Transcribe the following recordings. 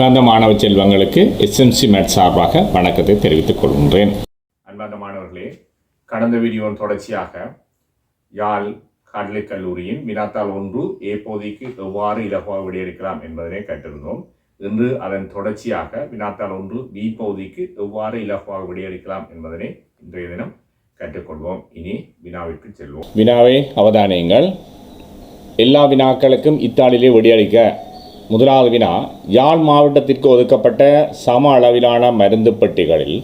அன்பார்ந்த மாணவ செல்வங்களுக்கு எஸ்எம்சி மேட் சார்பாக வணக்கத்தை தெரிவித்துக் கொள்கின்றேன். அன்பார்ந்த மாணவர்களே கடந்த வீடியோவின் தொடர்ச்சியாக யாழ் கடலை கல்லூரியின் வினாத்தாள் ஒன்று ஏ பகுதிக்கு எவ்வாறு இலகுவாக விடையளிக்கலாம் என்பதனை கற்றிருந்தோம் இன்று அதன் தொடர்ச்சியாக வினாத்தாள் ஒன்று பி பகுதிக்கு எவ்வாறு இலகுவாக விடையளிக்கலாம் என்பதனை இன்றைய தினம் கற்றுக்கொள்வோம் இனி வினாவிற்கு செல்வோம். வினாவை அவதானியங்கள். எல்லா வினாக்களுக்கும் இத்தாலியிலே விடையளிக்க முதலாவது வினா யாழ் மாவட்டத்திற்கு ஒதுக்கப்பட்ட சம அளவிலான மருந்து பெட்டிகளில்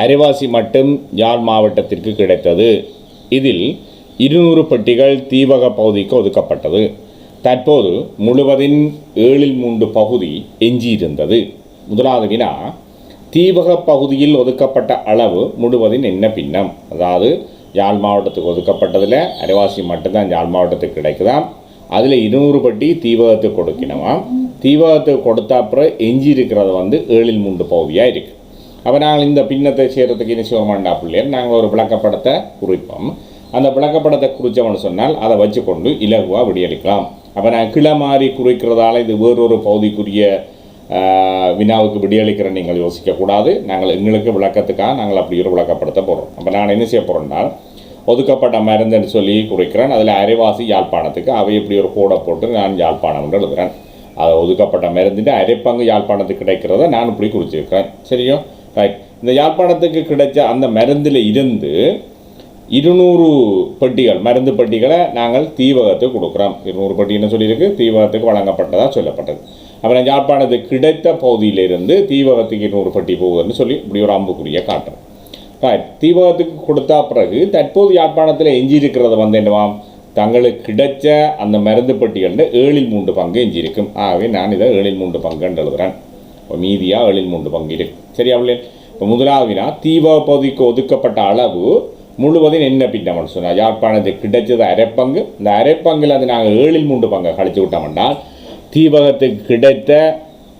அரைவாசி மட்டும் யாழ் மாவட்டத்திற்கு கிடைத்தது. இதில் இருநூறு பெட்டிகள் தீவக பகுதிக்கு ஒதுக்கப்பட்டது. தற்போது முழுவதின் ஏழில் மூன்று பகுதி எஞ்சியிருந்தது. முதலாவது வினா தீவக பகுதியில் ஒதுக்கப்பட்ட அளவு முழுவதின் என்ன பின்னம்? அதாவது யாழ் மாவட்டத்துக்கு ஒதுக்கப்பட்டதில் அரைவாசி மட்டும்தான் யாழ் மாவட்டத்துக்கு கிடைக்குதாம்? அதில் இருநூறு பட்டி தீவகத்துக்கு கொடுக்கணுமாம் தீவிரத்தை கொடுத்த அப்புறம் எஞ்சி இருக்கிறது வந்து ஏழில் மூன்று பகுதியாக இருக்குது அப்போ நாங்கள் இந்த பின்னத்தை செய்கிறதுக்கு என்ன சிவமாண்டா பிள்ளையர்? நாங்கள் ஒரு விளக்கப்படத்தை குறிப்போம். அந்த விளக்கப்படத்தை குறித்தோம்னு சொன்னால் அதை வச்சுக்கொண்டு இலகுவாக விடியளிக்கலாம். அப்போ நான் கிளை மாறி குறிக்கிறதால இது வேறொரு பகுதிக்குரிய வினாவுக்கு விடியளிக்கிற நீங்கள் யோசிக்கக்கூடாது நாங்கள் எங்களுக்கு விளக்கத்துக்காக நாங்கள் அப்படி ஒரு விளக்கப்படுத்த போடுறோம். அப்போ நான் என்ன செய்ய போகிறேன்னா ஒதுக்கப்பட்ட மருந்துன்னு சொல்லி குறிக்கிறேன். அதில் அரைவாசி யாழ்ப்பாணத்துக்கு அவை இப்படி ஒரு கோடை போட்டு நான் யாழ்ப்பாணம் என்று எழுதுகிறேன் அது ஒதுக்கப்பட்ட மருந்துட்டு அரைப்பங்கு யாழ்ப்பாணத்துக்கு கிடைக்கிறத நான் இப்படி குடிச்சிருக்கேன் சரியோ? ரைட் இந்த யாழ்ப்பாணத்துக்கு கிடைச்ச அந்த மருந்தில் இருந்து இருநூறு பெட்டிகள் மருந்து பெட்டிகளை நாங்கள் தீவகத்துக்கு கொடுக்குறோம். இருநூறு பெட்டின்னு சொல்லியிருக்கு? தீவகத்துக்கு வழங்கப்பட்டதாக சொல்லப்பட்டது. அப்புறம் யாழ்ப்பாணத்துக்கு கிடைத்த பகுதியிலிருந்து தீவகத்துக்கு இருநூறு பெட்டி போகுதுன்னு சொல்லி இப்படி ஒரு அம்புக்குரிய காட்டுறோம் ரைட் தீபகத்துக்கு கொடுத்தா பிறகு தற்போது யாழ்ப்பாணத்தில் எஞ்சி இருக்கிறத வந்து என்னவாம்? தங்களுக்கு கிடைச்ச அந்த மருந்து பட்டியலில் ஏழில் மூன்று பங்கு எஞ்சிருக்கும் ஆகவே நான் இதை ஏழில் மூன்று பங்குன்னு எழுதுகிறேன் இப்போ மீதியாக ஏழில் மூன்று பங்கு இருக்கு சரியா பிள்ளை இப்போ முதலாவது வினா பகுதிக்கு ஒதுக்கப்பட்ட அளவு முழுவதும் என்ன பின்னம்னு சொன்னால் யாழ்ப்பாணத்துக்கு கிடைச்சது அரைப்பங்கு. இந்த அரைப்பங்கில் அது நாங்கள் ஏழில் மூன்று பங்கை கழிச்சு விட்டோம்னால் தீபகத்துக்கு கிடைத்த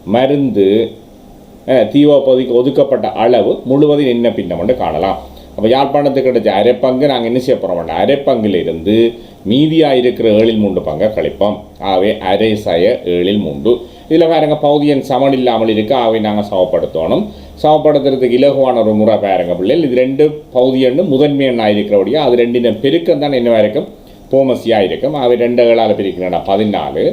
மருந்து அஹ், தீவ பகுதிக்கு ஒதுக்கப்பட்ட அளவு முழுவதும் என்ன பின்னம் என்று காணலாம். அப்போ யாழ்ப்பாணத்துக்கு கிடைச்ச அரைப்பங்கு நாங்கள் என்ன செய்ய போகிறோம் அரைப்பங்கிலிருந்து மீதியாக இருக்கிற ஏழில் மூன்று பங்கை கழிப்போம் ஆகவே அரை சய ஏழில் மூன்று இதில் பாருங்க பகுதியின் சமன் இல்லாமல் இருக்கு ஆகவே நாங்கள் சவப்படுத்தணும் சவப்படுத்துறதுக்கு இலகுவான ஒரு முறை பாருங்க பிள்ளைகள் இது ரெண்டு பகுதியன்னு முதன்மை எண்ணாக இருக்கிறபடியா அது ரெண்டின பெருக்கம் தான் என்னவா இருக்கும் போமசியாக இருக்கும் அவை ரெண்டு ஏழால் பிரிக்கணும்னா பதினாலு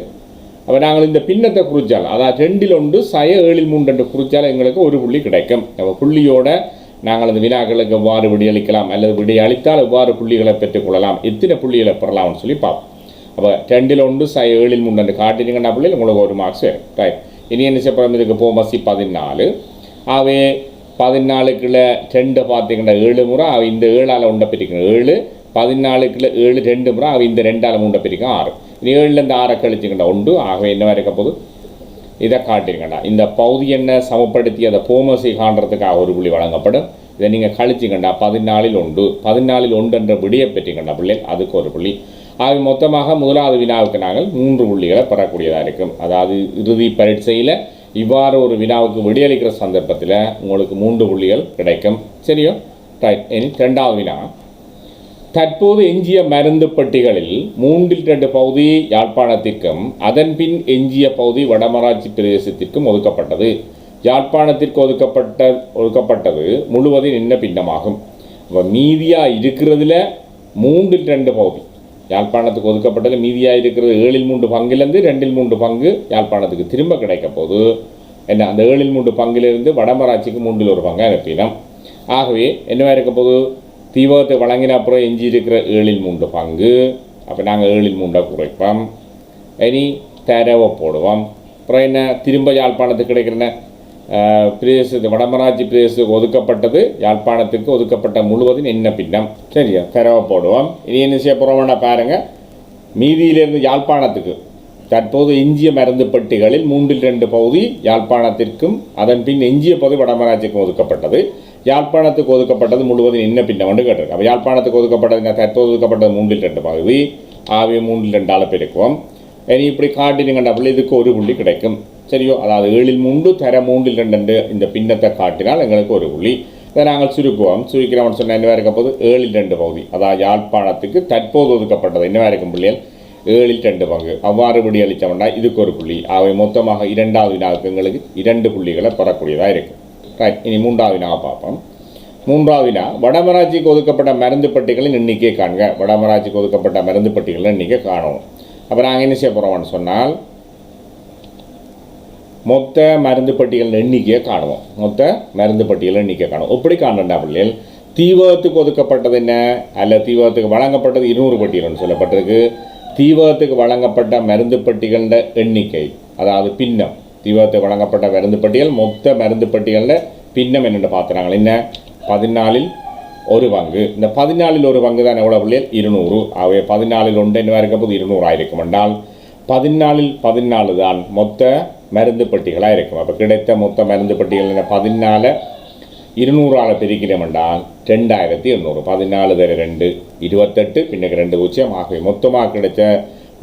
அப்போ நாங்கள் இந்த பின்னத்தை குறிச்சால் அதாவது ரெண்டில் ஒன்று சய ஏழில் மூன்று என்று குறிச்சால் எங்களுக்கு ஒரு புள்ளி கிடைக்கும் அப்போ புள்ளியோட நாங்கள் அந்த வினாக்களுக்கு எவ்வாறு விடியளிக்கலாம் அல்லது விடியளித்தால் எவ்வாறு புள்ளிகளை பெற்றுக்கொள்ளலாம் எத்தனை புள்ளிகளை பெறலாம்னு சொல்லி பார்ப்போம். அப்போ ரெண்டில் ஒன்று ச ஏழில் மூன்று காட்டினீங்கன்னா பிள்ளைகள்? உங்களுக்கு ஒரு மார்க்ஸ் வரும். ரைட் இனி என்ன செய்யப்படும் இதுக்கு போமசி பதினாலு. அவை பதினாலுக்குள்ள ரெண்டு பார்த்தீங்கன்னா ஏழு முறை அவ இந்த ஏழால் உண்டை பிரிக்கணும். ஏழு பதினாலுக்குள்ள ஏழு ரெண்டு முறை அவ இந்த ரெண்டால் உண்டை பிரிக்கும் ஆறு. இனி ஏழுலேருந்து ஆறை கழிச்சுக்கிட்ட உண்டு ஆகவே என்ன இருக்க போகுது? இதை காட்டிருக்கண்டா இந்த பகுதி என்ன சமப்படுத்தி அதை போமசி காண்றதுக்காக ஒரு புள்ளி வழங்கப்படும். இதை நீங்கள் கழிச்சிக்கண்டா பதினாலில் உண்டு பதினாலில் உண்டு என்ற விடியை பெற்றிக்கண்டா பிள்ளைகள் அதுக்கு ஒரு புள்ளி. ஆக மொத்தமாக முதலாவது வினாவுக்கு நாங்கள் மூன்று புள்ளிகளை பெறக்கூடியதாக இருக்கும். அதாவது இறுதி பரீட்சையில் இவ்வாறு ஒரு வினாவுக்கு விடியளிக்கிற சந்தர்ப்பத்தில் உங்களுக்கு மூன்று புள்ளிகள் கிடைக்கும். சரியோ? ரைட் இனி ரெண்டாவது வினா. தற்போது எஞ்சிய மருந்து பெட்டிகளில் மூன்றில் ரெண்டு பகுதி யாழ்ப்பாணத்திற்கும் அதன் பின் எஞ்சிய பகுதி வடமராட்சி பிரதேசத்திற்கும் ஒதுக்கப்பட்டது. யாழ்ப்பாணத்திற்கு ஒதுக்கப்பட்ட ஒதுக்கப்பட்டது முழுவதும் என்ன பின்னமாகும். இப்போ மீதியாக இருக்கிறதுல மூன்றில் ரெண்டு பகுதி. யாழ்ப்பாணத்துக்கு ஒதுக்கப்பட்டது மீதியாக இருக்கிறது ஏழில் மூன்று பங்கிலிருந்து ரெண்டில் மூன்று பங்கு யாழ்ப்பாணத்துக்கு திரும்ப கிடைக்க போது என்ன? அந்த ஏழில் மூன்று பங்கிலிருந்து வடமராட்சிக்கு மூன்றில் ஒரு பங்கு அனுப்பினோம் ஆகவே என்னவாக இருக்க போது தீபகத்தை வழங்கின அப்புறம் எஞ்சியிருக்கிற ஏழில் மூன்று பங்கு. அப்போ நாங்கள் ஏழில் மூண்டை குறைப்போம். இனி தரவை போடுவோம். அப்புறம் என்ன? திரும்ப யாழ்ப்பாணத்துக்கு கிடைக்கிற பிரதேசத்து வடமராட்சி பிரதேசத்துக்கு ஒதுக்கப்பட்டது யாழ்ப்பாணத்துக்கு ஒதுக்கப்பட்ட முழுவதும் என்ன பின்னம்? சரியா? தரவை போடுவோம். இனி என்ன செய்ய போகிறோம்னா பாருங்கள் மீதியிலிருந்து யாழ்ப்பாணத்துக்கு தற்போது எஞ்சிய மருந்து பெட்டிகளில் மூன்றில் ரெண்டு பகுதி யாழ்ப்பாணத்திற்கும் அதன் பின் எஞ்சிய பகுதி வடமராட்சிக்கும் ஒதுக்கப்பட்டது. யாழ்ப்பாணத்துக்கு ஒதுக்கப்பட்டது முழுவதும் என்ன பின்னவண்டு கேட்டிருக்கு. அப்போ யாழ்ப்பாணத்துக்கு ஒதுக்கப்பட்டது தற்போது ஒதுக்கப்பட்டது மூன்றில் ரெண்டு பகுதி. ஆகிய மூன்றில் ரெண்டால் பெருக்குவோம் இனி இப்படி காட்டினீங்கன்னா பிள்ளை இதுக்கு ஒரு புள்ளி கிடைக்கும். சரியோ? அதாவது ஏழில் மூன்று தர மூன்றில் ரெண்டு இந்த பின்னத்தை காட்டினால் எங்களுக்கு ஒரு புள்ளி. இதை நாங்கள் சுருக்குவோம். சுருக்கிறோம்னு சொன்னால் என்ன இருக்க போது ஏழில் ரெண்டு பகுதி. அதாவது யாழ்ப்பாணத்துக்கு தற்போது ஒதுக்கப்பட்டது என்னவா இருக்கும் பிள்ளைகள்? ஏழில் ரெண்டு பங்கு. அவ்வாறு விடி விடியளித்தோம்னா இதுக்கு ஒரு புள்ளி. அவை மொத்தமாக இரண்டாவது வினாவுக்கு எங்களுக்கு இரண்டு புள்ளிகளை பெறக்கூடியதாக இருக்கும். ரைட் இனி மூன்றாவது வினாவை பார்ப்போம். மூன்றாவது வினா வடமராட்சிக்கு ஒதுக்கப்பட்ட மருந்து பட்டிகளின் எண்ணிக்கை காண்க. வடமராட்சிக்கு ஒதுக்கப்பட்ட மருந்து பட்டிகளின் எண்ணிக்கை காணும். அப்போ நாங்கள் என்ன செய்ய போகிறோம்னு சொன்னால் மொத்த மருந்து பட்டியல் எண்ணிக்கையை காணுவோம். மொத்த மருந்து பட்டியல் எண்ணிக்கை காணும். எப்படி காண்றா பிள்ளைகள் தீவகத்துக்கு ஒதுக்கப்பட்டது என்ன? அல்ல தீவகத்துக்கு வழங்கப்பட்டது இருநூறு பட்டியல்னு சொல்லப்பட்டிருக்கு. தீவகத்துக்கு வழங்கப்பட்ட மருந்து பட்டிகளின் எண்ணிக்கை அதாவது பின்னம் தீவகத்துக்கு வழங்கப்பட்ட மருந்து பட்டியல் மொத்த மருந்து பட்டியலில் பின்னம் என்னென்று பார்த்துறாங்க. என்ன? பதினாலில் ஒரு பங்கு. இந்த பதினாலில் ஒரு பங்கு தான் எவ்வளோ பிள்ளைகள் இருநூறு. அவை பதினாலில் ஒன்று என்னவாக இருக்க போது இருநூறாயிருக்கும் என்றால் பதினாலில் பதினாலு தான் மொத்த மருந்து பெட்டிகளாக இருக்கும். அப்போ கிடைத்த மொத்த மருந்து பெட்டிகள் என்ன? பதினாலு இருநூறால் பிரிக்கிறோம் என்றால் ரெண்டாயிரத்தி எண்ணூறு. பதினாலு தர ரெண்டு இருபத்தெட்டு பின்னுக்கு ரெண்டு பூஜ்ஜியம். ஆகவே மொத்தமாக கிடைத்த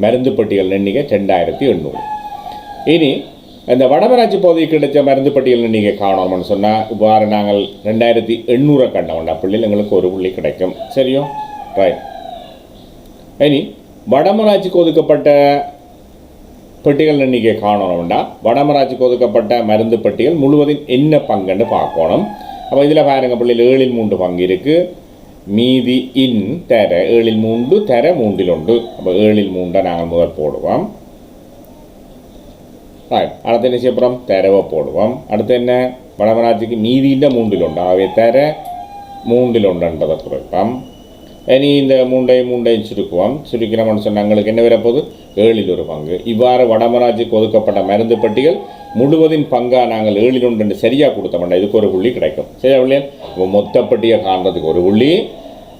மருந்து பெட்டிகள் எண்ணிக்கை ரெண்டாயிரத்தி எண்ணூறு. இனி இந்த வடமராட்சி பகுதிக்கு கிடைச்ச மருந்து பட்டியலில் நீங்கள் காணணும்னு சொன்னால் இவ்வாறு நாங்கள் ரெண்டாயிரத்தி எண்ணூறை கண்டோம்டா. புள்ளியில் எங்களுக்கு ஒரு புள்ளி கிடைக்கும். சரியோ? ரைட் இனி வடமராட்சிக்கு ஒதுக்கப்பட்ட பெட்டிகள் எண்ணிக்கை காணணும்டா வடமராட்சிக்கு ஒதுக்கப்பட்ட மருந்து பட்டியல் முழுவதும் என்ன பங்குன்னு பார்க்கணும். அப்போ இதில் பாருங்க பிள்ளைகள் ஏழில் மூன்று பங்கு இருக்குது மீதி இன் தர ஏழில் மூன்று தர மூன்றில் உண்டு அப்போ ஏழில் மூன்றை நாங்கள் முதல் போடுவோம். ரைட் അടുത്തതിന് ശേഷം തെരവ് പോടുവം. അടുത്ത് തന്നെ വടമരാജിക്ക് നീതിൻ്റെ മൂണ്ടിലുണ്ട്. ആവേ തെര மூண்டிலுண்டன்றதை குறைப்பாம் இனி இந்த மூண்டையும் மூண்டையும் சுருக்குவோம் சுருக்கிற மனுஷன் எங்களுக்கு என்ன வரப்போது ஏழில் ஒரு பங்கு இவ்வாறு வடமராஜுக்கு ஒதுக்கப்பட்ட மருந்து பட்டியல் முழுவதின் பங்காக நாங்கள் ஏழில் ஒன்று சரியாக கொடுத்தோம்னா இதுக்கு ஒரு புள்ளி கிடைக்கும் சரியா பிள்ளையா இப்போ மொத்தப்பட்டியை காண்றதுக்கு ஒரு புள்ளி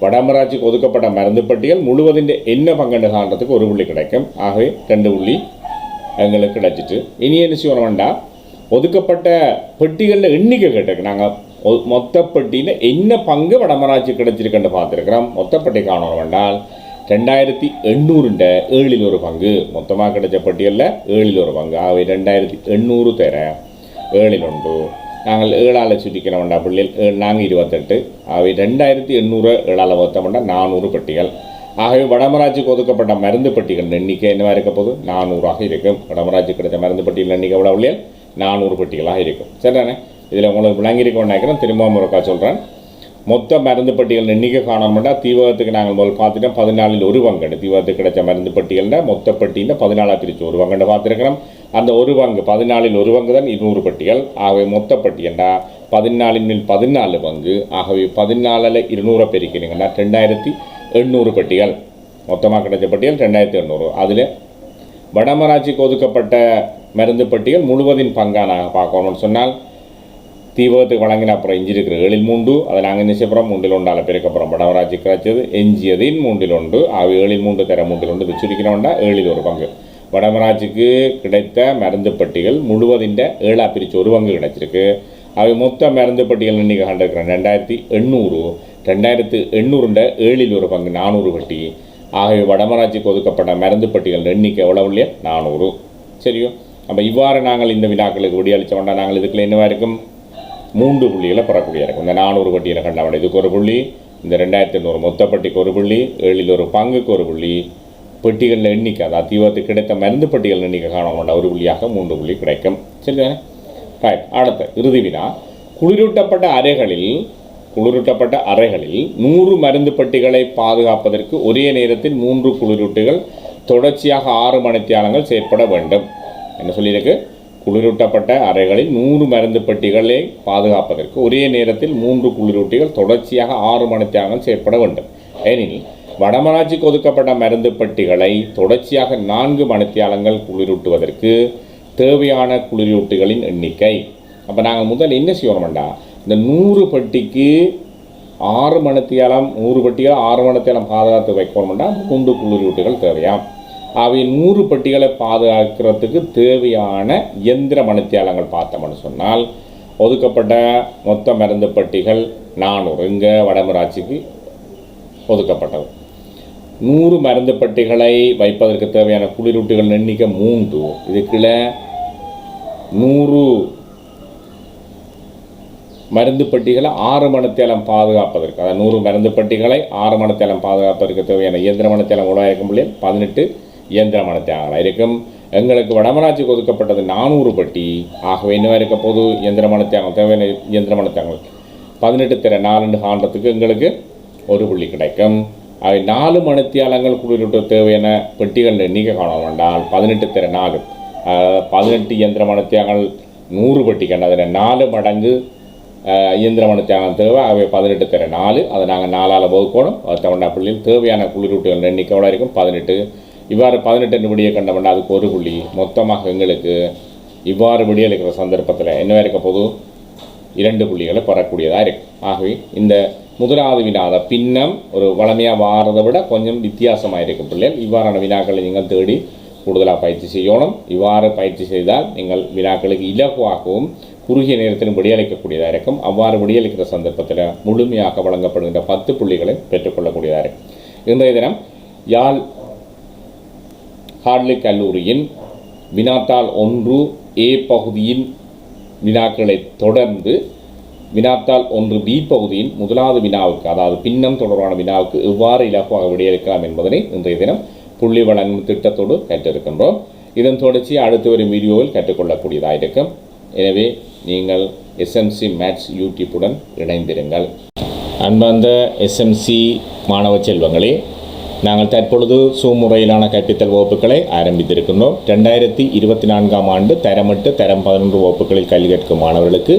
வடமராட்சிக்கு ஒதுக்கப்பட்ட மருந்து பட்டியல் முழுவதின் என்ன பங்குண்டு காண்றதுக்கு ஒரு புள்ளி கிடைக்கும் ஆகவே ரெண்டு புள்ளி எங்களுக்கு கிடச்சிட்டு. இனி என்ன செய்யணும்டா ஒதுக்கப்பட்ட பெட்டிகளில் எண்ணிக்கை கேட்டிருக்கு நாங்கள் மொத்த பெட்டியில் என்ன பங்கு வடமராட்சி கிடச்சிருக்குன்னு பார்த்துருக்குறோம். மொத்தப்பட்டி காணணும் வேண்டால் ரெண்டாயிரத்தி எண்ணூறுண்ட ஏழில் ஒரு பங்கு. மொத்தமாக கிடைச்ச பட்டியலில் ஏழில் ஒரு பங்கு. ஆகவே ரெண்டாயிரத்தி எண்ணூறு தர ஏழில் உண்டு நாங்கள் ஏழால் சுட்டிக்கிறோம் பிள்ளைகள். நாங்கள் இருபத்தெட்டு. ஆகவே ரெண்டாயிரத்தி எண்ணூறு ஏழால் மொத்தம் நானூறு பெட்டிகள். ஆகவே வடமராட்சிக்கு ஒதுக்கப்பட்ட மருந்து பெட்டிகள் எண்ணிக்கை என்னவா இருக்க போது நானூறாக இருக்கும். வடமராட்சி கிடைத்த மருந்து பெட்டிகள் எண்ணிக்கை எவ்வளோ இல்லையா? நானூறு பெட்டிகளாக இருக்கும். சரிதானே? இதில் உங்களுக்கு விளங்கியிருக்கோம் நினைக்கிறேன். திரும்பவும் ஒருக்கா சொல்கிறேன் மொத்த மருந்து பட்டியல் எண்ணிக்கை காணணும்னா தீவகத்துக்கு நாங்கள் முதல் பார்த்துட்டோம். பதினாலில் ஒரு பங்குண்டு. தீவகத்துக்கு கிடைச்ச மருந்து பட்டியலில் மொத்த பட்டியில் பதினாலாக பிரித்து ஒரு பங்குன்னு பார்த்துருக்கிறோம். அந்த ஒரு பங்கு பதினாலில் ஒரு பங்கு தான் இருநூறு பட்டியல் ஆகவே மொத்த பட்டியல்டா பதினாலின் மேல் பதினாலு பங்கு. ஆகவே பதினாலில் இருநூறை பெருக்கிறீங்கன்னா ரெண்டாயிரத்தி எண்ணூறு பட்டியல். மொத்தமாக கிடைச்ச பட்டியல் ரெண்டாயிரத்தி எண்ணூறு. அதில் வடமராட்சிக்கு ஒதுக்கப்பட்ட மருந்து பட்டியல் முழுவதின் பங்காக நாங்கள் பார்க்கணும்னு சொன்னால் தீபகத்துக்கு வழங்கின அப்புறம் எஞ்சி இருக்கிற ஏழில் மூண்டு அதை நாங்கள் நிச்சயப்புறம் செய்யப்படுறோம் மூன்றில் ஒன்றால் பெருக்கப்புறம் வடமராட்சி கிடைச்சது எஞ்சியதின் மூன்றில் ஒன்று அவை ஏழில் மூன்று தர மூன்றில் ஒன்று இது சுருக்கினோண்டா ஏழில் ஒரு பங்கு. வடமராட்சிக்கு கிடைத்த மருந்து பட்டியல் முழுவதின் ஏழா பிரித்து ஒரு பங்கு கிடைச்சிருக்கு. அவை மொத்த மருந்து பட்டியல் எண்ணிக்கை கண்டிருக்கிறேன் ரெண்டாயிரத்தி எண்ணூறு. ரெண்டாயிரத்து எண்ணூறுண்ட ஏழில் ஒரு பங்கு நானூறு பட்டி ஆகவே வடமராட்சிக்கு ஒதுக்கப்பட்ட மருந்து பட்டிகள் எண்ணிக்கை எவ்வளவு இல்லையா? நானூறு. சரியோ அப்போ இவ்வாறு நாங்கள் இந்த வினாக்களுக்கு விடியளிச்ச நாங்கள் இதுக்குள்ள என்னவா இருக்கும்? மூன்று புள்ளிகளை பெறக்கூடிய இருக்கும். இந்த நானூறு பட்டியில் கண்டவன் இதுக்கு ஒரு புள்ளி இந்த ரெண்டாயிரத்தி எண்ணூறு மொத்தப்பட்டிக்கு ஒரு புள்ளி ஏழில் ஒரு பங்குக்கு ஒரு புள்ளி. பெட்டிகளில் எண்ணிக்கை அதாவது தீவத்துக்கு கிடைத்த மருந்து பெட்டிகள் எண்ணிக்கை காண ஒரு புள்ளியாக மூன்று புள்ளி கிடைக்கும். சரிதானே? ரைட் அடுத்த இறுதி வினா. குளிரூட்டப்பட்ட அறைகளில் குளிரூட்டப்பட்ட அறைகளில் நூறு மருந்து பெட்டிகளை பாதுகாப்பதற்கு ஒரே நேரத்தில் மூன்று குளிரூட்டுகள் தொடர்ச்சியாக ஆறு மணித்தியாலங்கள் செயற்பட வேண்டும். என்ன சொல்லியிருக்கு? குளிரூட்டப்பட்ட அறைகளில் நூறு மருந்து பெட்டிகளை பாதுகாப்பதற்கு ஒரே நேரத்தில் மூன்று குளிரூட்டிகள் தொடர்ச்சியாக ஆறு மணித்தியாலங்கள் செயற்பட வேண்டும். ஏனெனில் வடமராட்சிக்கு ஒதுக்கப்பட்ட மருந்து பெட்டிகளை தொடர்ச்சியாக நான்கு மணித்தியாலங்கள் குளிரூட்டுவதற்கு தேவையான குளிரூட்டுகளின் எண்ணிக்கை. அப்போ நாங்கள் முதல் என்ன செய்யணும்டா? இந்த நூறு பெட்டிக்கு ஆறு மணித்தியாலம் நூறு பெட்டிகளை ஆறு மணத்தியாலம் பாதுகாத்து வைக்கணும்னா குண்டு குளிரூட்டிகள் தேவையாம் அவை நூறு பெட்டிகளை பாதுகாக்கிறதுக்கு தேவையான இயந்திர மணத்தியாலங்கள் பார்த்தோம்னு சொன்னால் ஒதுக்கப்பட்ட மொத்த மருந்து பெட்டிகள் நானூறு. இங்கே வடமராட்சிக்கு ஒதுக்கப்பட்டது. நூறு மருந்து பெட்டிகளை வைப்பதற்கு தேவையான குளிரூட்டிகள் எண்ணிக்கை மூன்று. இதுக்குள்ள நூறு மருந்து பெட்டிகளை ஆறு மணித்தேலம் பாதுகாப்பதற்கு அதாவது நூறு மருந்து பெட்டிகளை ஆறு மணித்தேலம் பாதுகாப்பதற்கு தேவையான இயந்திர மணித்தேலம் உருவாயிருக்கும் பிள்ளைகள் பதினெட்டு இயந்திர மனத்தியாகலாம் இருக்கும் எங்களுக்கு வடமராட்சிக்கு ஒதுக்கப்பட்டது நானூறு பட்டி. ஆகவே இன்னும் இருக்க போது இயந்திர மனத்தியாகம் தேவையான இயந்திர மனத்தியாகங்கள் பதினெட்டு திற நாலு காண்றதுக்கு எங்களுக்கு ஒரு புள்ளி கிடைக்கும். அவை நாலு மணித்தியாலங்கள் குளிரூட்ட தேவையான பெட்டிகள் எண்ணிக்கை காண வேண்டால் பதினெட்டு திற நாலு பதினெட்டு இயந்திர மணித்தியாகங்கள் நூறு பெட்டி கண்டு அதில் நாலு மடங்கு அஹ், சேனல் தேவை அவை பதினெட்டு தர நாலு. அதை நாங்கள் நாலால் வகுக்கணும். தமிழ்நாடு புள்ளியில் தேவையான குளிரூட்டுகள் எண்ணிக்கையோட இருக்கும்? பதினெட்டு. இவ்வாறு பதினெட்டு விடிய கண்டவண்டா அதுக்கு ஒரு புள்ளி. மொத்தமாக எங்களுக்கு இவ்வாறு விடியளிக்கிற சந்தர்ப்பத்தில் என்ன இருக்க போது இரண்டு புள்ளிகளை பெறக்கூடியதாக இருக்கும் ஆகவே இந்த முதலாவது வினாத பின்னம் ஒரு வளமையாக வாரதை விட கொஞ்சம் வித்தியாசமாக இருக்கும் பிள்ளைகள். இவ்வாறான வினாக்களை நீங்கள் தேடி கூடுதலாக பயிற்சி செய்யணும். இவ்வாறு பயிற்சி செய்தால் நீங்கள் வினாக்களுக்கு இலகுவாகவும் குறுகிய நேரத்திலும் விடியளிக்கக்கூடியதாக இருக்கும். அவ்வாறு விடியளிக்கிற சந்தர்ப்பத்தில் முழுமையாக வழங்கப்படுகின்ற பத்து புள்ளிகளை பெற்றுக்கொள்ளக்கூடியதாக இருக்கும். இன்றைய தினம் யாழ் ஹார்லி கல்லூரியின் வினாத்தாள் ஒன்று ஏ பகுதியின் வினாக்களை தொடர்ந்து வினாத்தால் ஒன்று பி பகுதியின் முதலாவது வினாவுக்கு அதாவது பின்னம் தொடர்பான வினாவுக்கு எவ்வாறு இலகுவாக விடையளிக்கலாம் என்பதனை இன்றைய தினம் புள்ளி வழங்கும் திட்டத்தோடு கற்றிருக்கின்றோம் இதன் தொடர்ச்சி அடுத்து வரும் வீடியோவில் கற்றுக்கொள்ளக்கூடியதாக இருக்கும். எனவே நீங்கள் எஸ்எம்சி மேட்ச் யூடியூப்புடன் இணைந்திருங்கள். அன்பார்ந்த எஸ்எம்சி மாணவ செல்வங்களே நாங்கள் தற்பொழுது சூம் முறையிலான கற்பித்தல் வகுப்புகளை ஆரம்பித்திருக்கின்றோம். ரெண்டாயிரத்தி இருபத்தி நான்காம் ஆண்டு தரமிட்டு தரம் பதினொன்று வகுப்புகளில் கல்வி கற்கும் மாணவர்களுக்கு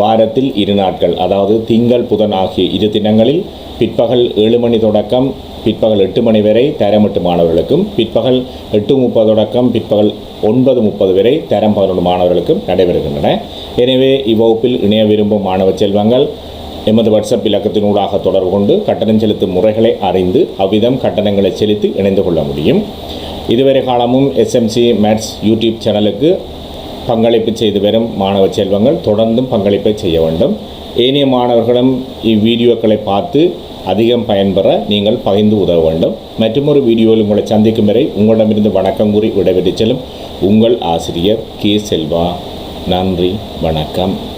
வாரத்தில் இரு நாட்கள் அதாவது திங்கள் புதன் ஆகிய இரு தினங்களில் பிற்பகல் ஏழு மணி தொடக்கம் பிற்பகல் எட்டு மணி வரை தரமிட்டு மாணவர்களுக்கும் பிற்பகல் எட்டு முப்பது தொடக்கம் பிற்பகல் ஒன்பது முப்பது வரை தரம் பதினொன்று மாணவர்களுக்கும் நடைபெறுகின்றன. எனவே இவ்வகுப்பில் இணைய விரும்பும் மாணவ செல்வங்கள் எமது வாட்ஸ்அப் இலக்கத்தினூடாக தொடர்பு கொண்டு கட்டணம் செலுத்தும் முறைகளை அறிந்து அவ்விதம் கட்டணங்களை செலுத்தி இணைந்து கொள்ள முடியும். இதுவரை காலமும் எஸ்எம்சி மேட்ஸ் யூடியூப் சேனலுக்கு பங்களிப்பு செய்து வரும் மாணவ செல்வங்கள் தொடர்ந்தும் பங்களிப்பை செய்ய வேண்டும். ஏனைய மாணவர்களும் இவ்வீடியோக்களை பார்த்து அதிகம் பயன்பெற நீங்கள் பகிர்ந்து உதவ வேண்டும். மற்றொரு வீடியோவில் உங்களை சந்திக்கும் வரை உங்களிடமிருந்து வணக்கம் கூறி விடைபெற்று செல்லும் உங்கள் ஆசிரியர் கே செல்வா. நன்றி வணக்கம்.